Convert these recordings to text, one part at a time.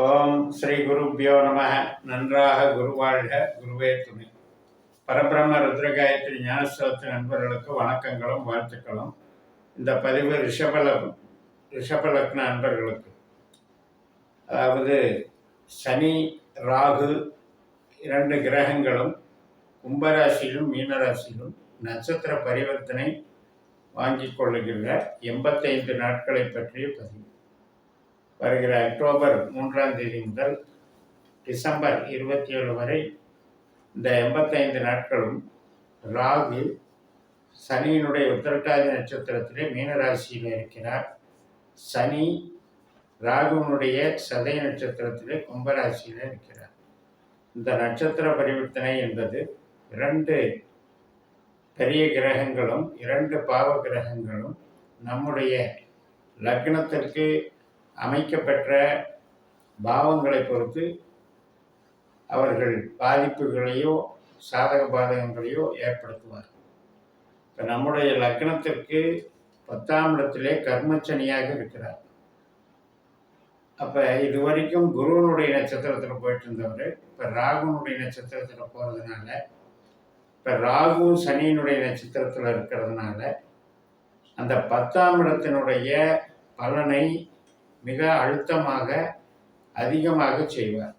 ஓம் ஸ்ரீ குருப்பியோ நம நன்றாக குருவாழ்க குருவே துணை. பரபிரம்ம ருத்ரகாயத்ரி ஞானஸ்தலத்து நண்பர்களுக்கு வணக்கங்களும் வாழ்த்துக்களும். இந்த பதிவு ரிஷபலகம் ரிஷபலக்ன நண்பர்களுக்கு. அதாவது சனி ராகு இரண்டு கிரகங்களும் கும்பராசியிலும் மீனராசியிலும் நட்சத்திர பரிவர்த்தனை வாங்கிக் கொள்ளுகின்ற எண்பத்தைந்து நாட்களை பற்றிய பதிவு. வருகிற அக்டோபர் மூன்றாம் தேதி முதல் டிசம்பர் இருபத்தி ஏழு வரை இந்த எண்பத்தைந்து நாட்களும் ராகு சனியினுடைய உத்திரட்டாதி நட்சத்திரத்திலே மீனராசியில் இருக்கிறார். சனி ராகுவினுடைய சதய நட்சத்திரத்திலே கும்பராசியில் இருக்கிறார். இந்த நட்சத்திர பரிவர்த்தனை என்பது இரண்டு பெரிய கிரகங்களும் இரண்டு பாவ கிரகங்களும் நம்முடைய லக்னத்திற்கு அமைக்கப்பெற்ற பாவங்களை பொறுத்து அவர்கள் பாதிப்புகளையோ சாதக பாதகங்களையோ ஏற்படுத்துவார் இப்போ நம்முடைய லக்னத்திற்கு பத்தாம் இடத்திலே கர்மச்சனியாக இருக்கிறார். அப்போ இது வரைக்கும் குருவனுடைய நட்சத்திரத்தில் போயிட்டு இருந்தவர் இப்போ ராகுனுடைய நட்சத்திரத்தில் போகிறதுனால இப்போ ராகு சனியினுடைய நட்சத்திரத்தில் இருக்கிறதுனால அந்த பத்தாம் இடத்தினுடைய பலனை மிக அழுத்தமாக அதிகமாக செய்வார்.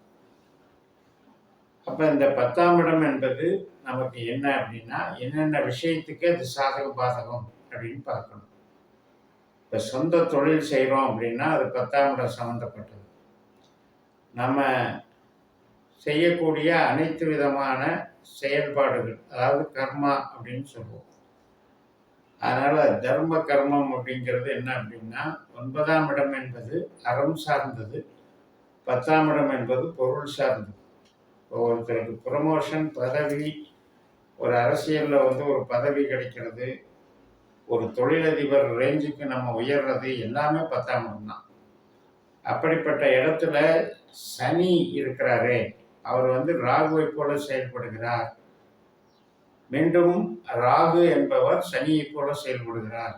அப்போ இந்த பத்தாம் இடம் என்பது நமக்கு என்ன அப்படின்னா என்னென்ன விஷயத்துக்கு அது சாதக பாதகம் அப்படின்னு பார்க்கணும். இப்போ சொந்த தொழில் செய்கிறோம் அப்படின்னா அது பத்தாம் இடம் சம்மந்தப்பட்டது நம்ம செய்யக்கூடிய அனைத்து விதமான செயல்பாடுகள் அதாவது கர்மா அப்படின்னு சொல்லுவோம். அதனால் தர்ம கர்மம் அப்படிங்கிறது என்ன அப்படின்னா ஒன்பதாம் இடம் என்பது அறம் சார்ந்தது பத்தாம் இடம் என்பது பொருள் சார்ந்தது. ஒருத்தருக்கு ப்ரொமோஷன் பதவி ஒரு அரசியலில் வந்து ஒரு பதவி கிடைக்கிறது ஒரு தொழிலதிபர் ரேஞ்சுக்கு நம்ம உயர்றது எல்லாமே பத்தாம் இடம் தான். அப்படிப்பட்ட இடத்துல சனி இருக்கிறாரே அவர் வந்து ராகுவை போல செயல்படுகிறார். மீண்டும் ராகு என்பவர் சனியை போல செயல்படுகிறார்.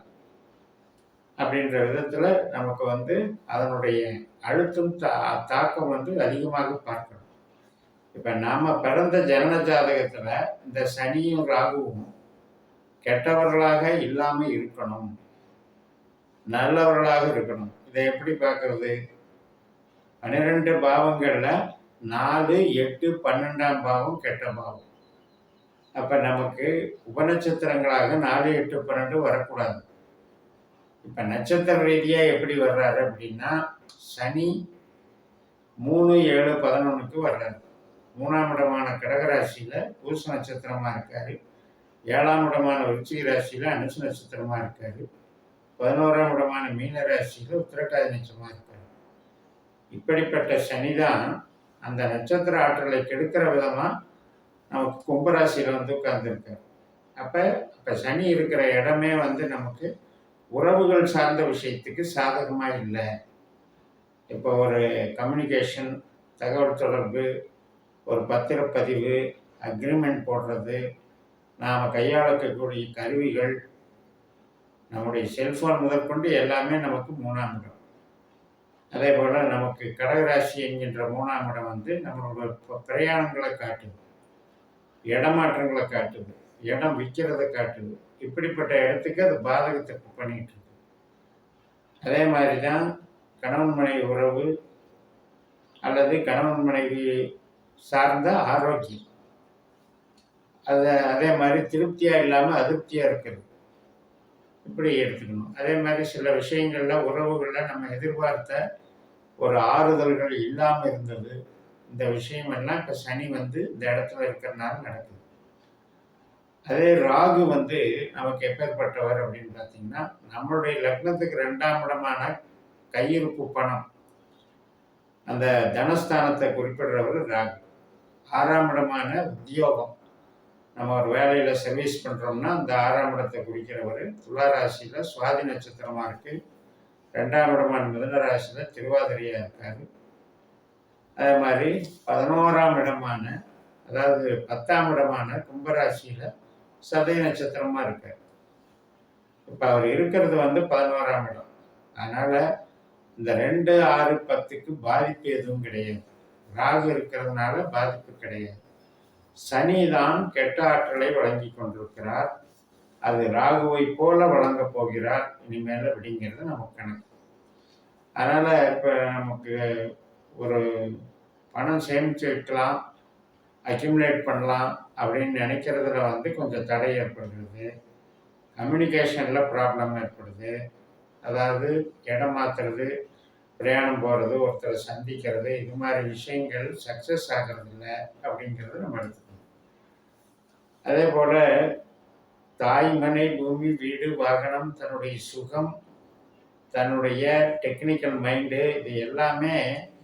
அப்படின்ற விதத்தில் நமக்கு வந்து அதனுடைய அழுத்தம் தா தாக்கம் வந்து அதிகமாக பார்க்கணும். இப்போ நாம் பிறந்த ஜனன ஜாதகத்தில் இந்த சனியும் ராகுவும் கெட்டவர்களாக இல்லாமல் இருக்கணும். நல்லவர்களாக இருக்கணும். இதை எப்படி பார்க்கறது? பன்னிரெண்டு பாவங்களில் நாலு எட்டு பன்னெண்டாம் பாவம் கெட்ட பாவம். அப்போ நமக்கு உபநட்சத்திரங்களாக நாலு எட்டு பன்னெண்டு வரக்கூடாது. இப்போ நட்சத்திர ரீதியாக எப்படி வர்றாரு அப்படின்னா சனி மூணு ஏழு பதினொன்றுக்கு வர்றாரு. மூணாம் இடமான கடகராசியில் பூச நட்சத்திரமாக இருக்கார். ஏழாம் இடமான விருச்சிக ராசியில் அனுசு நட்சத்திரமாக இருக்கார். பதினோராம் இடமான மீன ராசியில் உத்திரட்டாதி நட்சத்திரமாக இருக்கார். இப்படிப்பட்ட சனிதான் அந்த நட்சத்திர ஆற்றலை கெடுக்கிற விதமாக நமக்கு கும்பராசியில் வந்து உட்கார்ந்துருக்கார் அப்போ இப்போ சனி இருக்கிற இடமே வந்து நமக்கு உறவுகள் சார்ந்த விஷயத்துக்கு சாதகமாக இல்லை. இப்போ ஒரு கம்யூனிகேஷன் தகவல் தொடர்பு ஒரு பத்திரப்பதிவு அக்ரிமெண்ட் போடுறது நாம் கையாளக்கூடிய கருவிகள் நம்முடைய செல்ஃபோன் முதற்கொண்டு எல்லாமே நமக்கு மூணாம் இடம். அதே போல் நமக்கு கடகராசி என்கின்ற மூணாம் இடம் வந்து நம்மளோட பிரயாணங்களை காட்டுது. இடமாற்றங்களை காட்டுது இடம் விற்கிறத காட்டுது. இப்படிப்பட்ட இடத்துக்கு அது பாதகத்தை பண்ணிட்டு இருக்கு. அதே மாதிரி தான் கணவன் மனைவி உறவு அல்லது கணவன் மனைவி சார்ந்த ஆரோக்கியம். அதை அதே மாதிரி திருப்தியாக இல்லாமல் அதிருப்தியாக இருக்கிறது. இப்படி எடுத்துக்கணும். அதே மாதிரி சில விஷயங்களில் உறவுகளில் நம்ம எதிர்பார்த்த ஒரு ஆறுதல்கள் இல்லாமல் இருந்தது. இந்த விஷயம் எல்லாம் இப்போ சனி வந்து இந்த இடத்துல இருக்கிறனால நடக்குது. அதே ராகு வந்து நமக்கு எப்பேற்பட்டவர் அப்படின்னு பார்த்தீங்கன்னா நம்மளுடைய லக்னத்துக்கு ரெண்டாம் இடமான கையிருப்பு பணம். அந்த தனஸ்தானத்தை குறிப்பிடுறவர் ராகு. ஆறாம் இடமான உத்தியோகம். நம்ம ஒரு வேலையில் சர்வீஸ் பண்ணுறோம்னா அந்த ஆறாம் இடத்தை குறிக்கிறவர் துளாராசியில் சுவாதி நட்சத்திரமாக இருக்குது ரெண்டாம் இடமான மிதன ராசியில் திருவாதிரையாக இருக்கார். அதே மாதிரி பதினோராம் இடமான அதாவது பத்தாம் இடமான கும்பராசியில் சதய நட்சத்திரமாக இருக்கார். இப்போ அவர் இருக்கிறது வந்து பதினோராம் இடம். அதனால் இந்த ரெண்டு ஆறு பத்துக்கு பாதிப்பு எதுவும் கிடையாது. ராகு இருக்கிறதுனால பாதிப்பு கிடையாது. சனி தான் கெட்ட ஆற்றலை வழங்கி கொண்டிருக்கிறார். அது ராகுவை போல வழங்கப் போகிறார். இனிமேல் அப்படிங்கிறது நமக்கு கணக்கு. அதனால் இப்போ நமக்கு ஒரு பணம் சேமித்து வைக்கலாம் அக்யூமுலேட் பண்ணலாம் அப்படின்னு நினைக்கிறதுல வந்து கொஞ்சம் தடை ஏற்படுகிறது கம்யூனிகேஷனில் ப்ராப்ளம் ஏற்படுது. அதாவது இடம் மாற்றுறது பிரயாணம் போகிறது ஒருத்தரை சந்திக்கிறது இது மாதிரி விஷயங்கள் சக்ஸஸ் ஆகிறது அப்படிங்கிறது நம்ம எடுத்துக்கணும். அதே போல் தாய் மனை பூமி வீடு வாகனம் தன்னுடைய சுகம் தன்னுடைய டெக்னிக்கல் மைண்டு இது எல்லாமே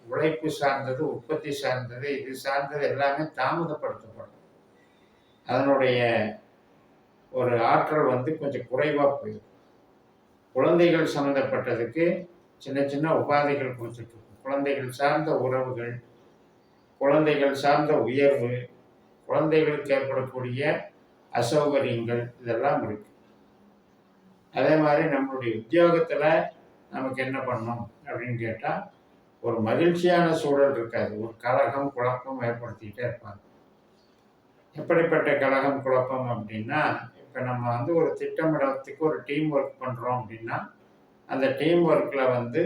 உழைப்பு சார்ந்தது உற்பத்தி சார்ந்தது இது சார்ந்தது எல்லாமே தாமதப்படுத்தப்படும். அதனுடைய ஒரு ஆற்றல் வந்து கொஞ்சம் குறைவாக போயிடும். குழந்தைகள் சம்மந்தப்பட்டதுக்கு சின்ன சின்ன உபாதைகள் கொடுத்துட்ருக்கும். குழந்தைகள் சார்ந்த உறவுகள் குழந்தைகள் சார்ந்த உயர்வு குழந்தைகளுக்கு ஏற்படக்கூடிய அசௌகரியங்கள் இதெல்லாம் இருக்கு. அதே மாதிரி நம்மளுடைய உத்தியோகத்தில் நமக்கு என்ன பண்ணணும் அப்படின்னு கேட்டால் ஒரு மகிழ்ச்சியான சூழல் இருக்காது. ஒரு கலகம் குழப்பம் ஏற்படுத்திக்கிட்டே இருப்பாங்க. எப்படிப்பட்ட கலகம் குழப்பம் அப்படின்னா இப்போ நம்ம வந்து ஒரு திட்டமிடத்துக்கு ஒரு டீம் ஒர்க் பண்ணுறோம் அப்படின்னா அந்த டீம் ஒர்க்கில் வந்து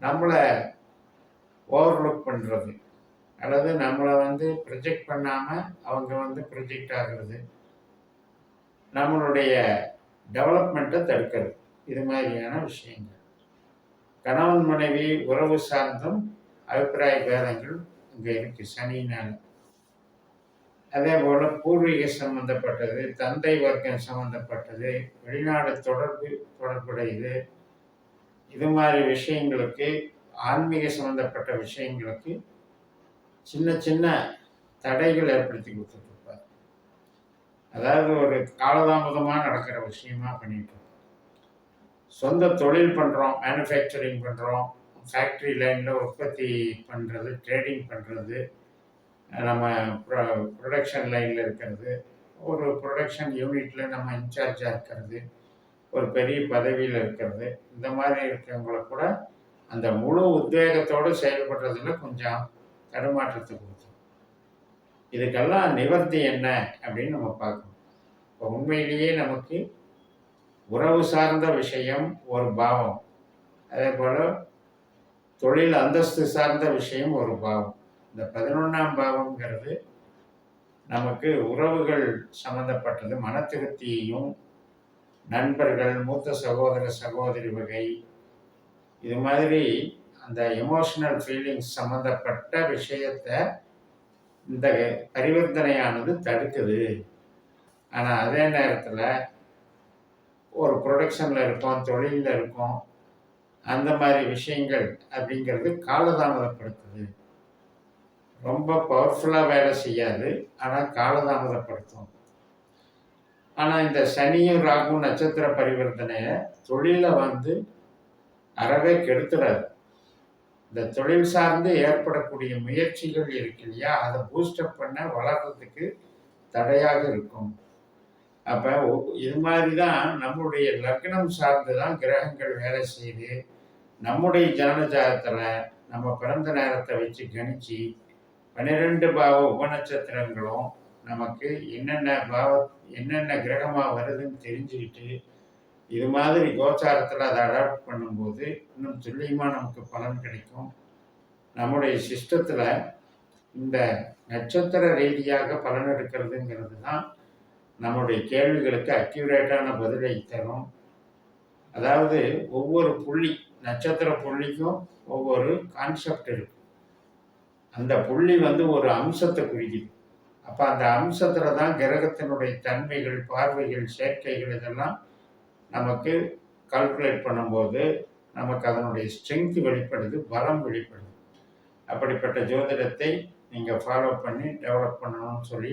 நம்மளை ஓவர்லுக் பண்ணுறது அல்லது நம்மளை வந்து ப்ரொஜெக்ட் பண்ணாமல் அவங்க வந்து ப்ரொஜெக்ட் ஆகிறது. நம்மளுடைய டெவலப்மெண்ட்டை தடுக்கிறது. இது மாதிரியான விஷயங்கள். கணவன் மனைவி உறவு சார்ந்தும் அபிப்பிராய பேதங்கள் இங்கே இருக்குது சனியினால் அதே போல் பூர்வீக சம்பந்தப்பட்டது தந்தை வர்க்கம் சம்பந்தப்பட்டது வெளிநாடு தொடர்பு தொடர்புடையது. இது மாதிரி விஷயங்களுக்கு ஆன்மீக சம்பந்தப்பட்ட விஷயங்களுக்கு சின்ன சின்ன தடைகள் ஏற்படுத்தி கொடுத்துட்ருப்பார் அதாவது ஒரு காலதாமதமாக நடக்கிற விஷயமா பண்ணிட்டு சொந்த தொழில் பண்ணுறோம் மேனுஃபேக்சரிங் பண்ணுறோம் ஃபேக்ட்ரி லைனில் உற்பத்தி பண்ணுறது ட்ரேடிங் பண்ணுறது நம்ம ப்ரொ ப்ரொடக்ஷன் லைனில் இருக்கிறது ஒரு ப்ரொடக்ஷன் யூனிட்டில் நம்ம இன்சார்ஜாக இருக்கிறது ஒரு பெரிய பதவியில் இருக்கிறது இந்த மாதிரி இருக்கிறவங்கள கூட அந்த முழு உத்வேகத்தோடு செயல்படுறதுல கொஞ்சம் தடுமாற்றத்தை கொடுத்தோம் இதுக்கெல்லாம் நிவர்த்தி என்ன அப்படின்னு நம்ம பார்க்கணும். இப்போ உண்மையிலேயே நமக்கு உறவு சார்ந்த விஷயம் ஒரு பாவம். அதே போல் தொழில் அந்தஸ்து சார்ந்த விஷயம் ஒரு பாவம். இந்த பதினொன்றாம் பாவம்ங்கிறது நமக்கு உறவுகள் சம்மந்தப்பட்டது மன திருப்தியையும் நண்பர்கள் மூத்த சகோதர சகோதரி வகை. இது மாதிரி அந்த எமோஷனல் ஃபீலிங்ஸ் சம்மந்தப்பட்ட விஷயத்தை இந்த பரிவர்த்தனையானது தடுக்குது. ஆனால் அதே நேரத்தில் ஒரு ப்ரொடக்ஷனில் இருக்கோம் தொழிலில் இருக்கோம் அந்த மாதிரி விஷயங்கள் அப்படிங்கிறது காலதாமதப்படுத்துது. ரொம்ப பவர்ஃபுல்லாக வேலை செய்யாது ஆனால் காலதாமதப்படுத்தும். ஆனால் இந்த சனியும் ராகும் நட்சத்திர பரிவர்த்தனையை தொழிலை வந்து அறவே கெடுத்துடாது இந்த தொழில் சார்ந்து ஏற்படக்கூடிய முயற்சிகள் இருக்கு இல்லையா? அதை பூஸ்டப் பண்ண வளர்கிறதுக்கு தடையாக இருக்கும். அப்போ இது மாதிரி தான் நம்மளுடைய லக்னம் சார்ந்து தான் கிரகங்கள் வேலை செய்து நம்முடைய ஜனனஜாதத்தில் நம்ம பிறந்த நேரத்தை வச்சு கணிச்சு பன்னிரெண்டு பாவ உபநட்சத்திரங்களும் நமக்கு என்னென்ன பாவ என்னென்ன கிரகமாக வருதுன்னு தெரிஞ்சுக்கிட்டு இது மாதிரி கோச்சாரத்தில் அதை அடாப்ட் பண்ணும்போது இன்னும் துல்லியமாக நமக்கு பலன் கிடைக்கும். நம்முடைய சிஸ்டத்தில் இந்த நட்சத்திர ரீதியாக பலன் எடுக்கிறதுங்கிறது தான் நம்முடைய கேள்விகளுக்கு அக்யூரேட்டான பதிலை தரும். அதாவது ஒவ்வொரு புள்ளி நட்சத்திர புள்ளிக்கும் ஒவ்வொரு கான்செப்ட் இருக்கு அந்த புள்ளி வந்து ஒரு அம்சத்தை குறிக்குது. அப்போ அந்த அம்சத்தில் தான் கிரகத்தினுடைய தன்மைகள் பார்வைகள் சேர்க்கைகள் இதெல்லாம் நமக்கு கால்குலேட் பண்ணும்போது நமக்கு அதனுடைய ஸ்ட்ரென்த் வெளிப்படுது பலம் வெளிப்படுது. அப்படிப்பட்ட ஜோதிடத்தை நீங்கள் ஃபாலோ பண்ணி டெவலப் பண்ணணும்னு சொல்லி